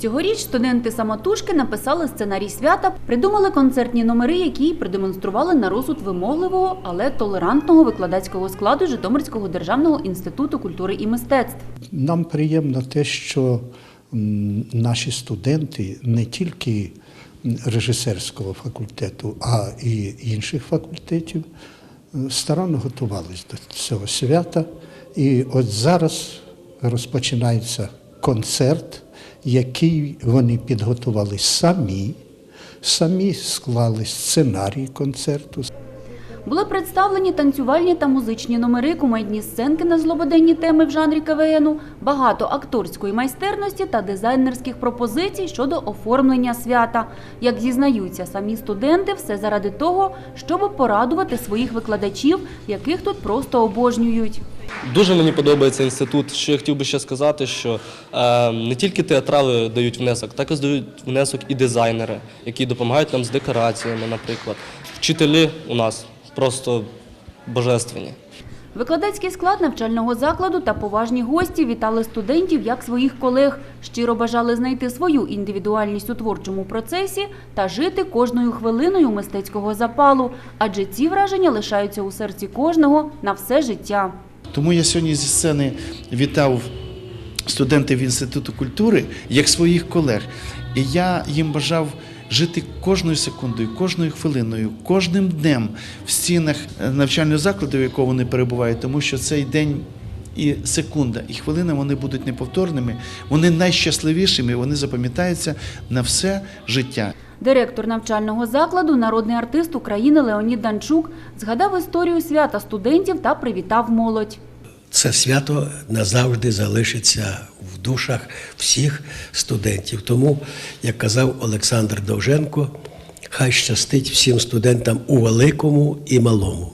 Цьогоріч студенти самотужки написали сценарій свята, придумали концертні номери, які продемонстрували на розсуд вимогливого, але толерантного викладацького складу Житомирського державного інституту культури і мистецтв. Нам приємно те, що наші студенти не тільки режисерського факультету, а і інших факультетів е, старанно готувалися до цього свята. І от зараз розпочинається концерт, який вони підготували самі, самі склали сценарій концерту, Були представлені танцювальні та музичні номери, кумедні сценки на злободенні теми в жанрі КВНу, багато акторської майстерності та дизайнерських пропозицій щодо оформлення свята. Як зізнаються самі студенти, все заради того, щоб порадувати своїх викладачів, яких тут просто обожнюють. Дуже мені подобається інститут. Що я хотів би ще сказати, що е, не тільки театрали дають внесок, також дають внесок і дизайнери, які допомагають нам з декораціями, наприклад. Вчителі у нас просто божественні. Викладацький склад навчального закладу та поважні гості вітали студентів як своїх колег, щиро бажали знайти свою індивідуальність у творчому процесі та жити кожною хвилиною мистецького запалу, адже ці враження лишаються у серці кожного на все життя. Тому я сьогодні зі сцени вітав студентів Інституту культури як своїх колег. І я їм бажав жити кожною секундою, кожною хвилиною, кожним днем в стінах е, навчального закладу, в якому вони перебувають, тому що цей день. І секунда, і хвилина вони будуть неповторними, вони найщасливішими, вони запам'ятаються на все життя. Директор навчального закладу, народний артист України Леонід Данчук згадав історію свята студентів та привітав молодь. Це свято назавжди залишиться в душах всіх студентів. Тому, як казав Олександр Довженко, хай щастить всім студентам у великому і малому.